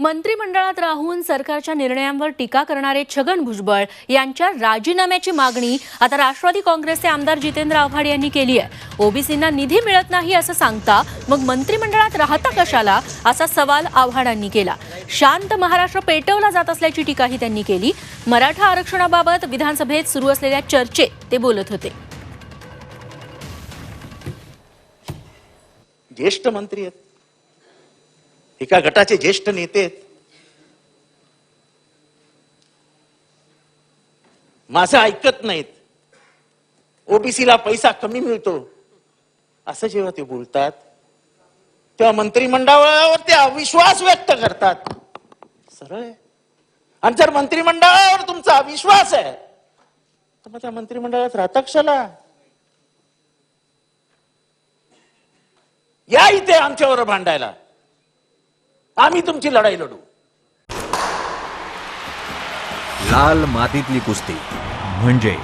मंत्रिमंडळात राहून सरकारच्या निर्णयांवर टीका करणारे छगन भुजबळ यांच्या राजीनाम्याची मागणी आता राष्ट्रवादी काँग्रेसचे आमदार जितेंद्र आव्हाड यांनी केली आहे. ओबीसींना निधी मिळत नाही असं सांगता मग मंत्रिमंडळात राहता कशाला असा सवाल आव्हाडांनी केला. शांत महाराष्ट्र पेटवला जात असल्याची टीकाही त्यांनी केली. मराठा आरक्षणाबाबत विधानसभेत सुरू असलेल्या चर्चेत ते बोलत होते. ज्येष्ठ मंत्री आहेत. एका गटाचे ज्येष्ठ नेते माझं ऐकत नाहीत. ओबीसीला पैसा कमी मिळतो. असं जेव्हा ते बोलतात तेव्हा मंत्रिमंडळावर ते अविश्वास व्यक्त करतात. सरळ आहे. आणि जर मंत्रिमंडळावर तुमचा अविश्वास आहे तर मग त्या मंत्रिमंडळात राहता कशाला? या इथे आमच्यावर भांडायला. आम्ही तुमची लढाई लढू. लाल मातीतली कुस्ती. म्हणजे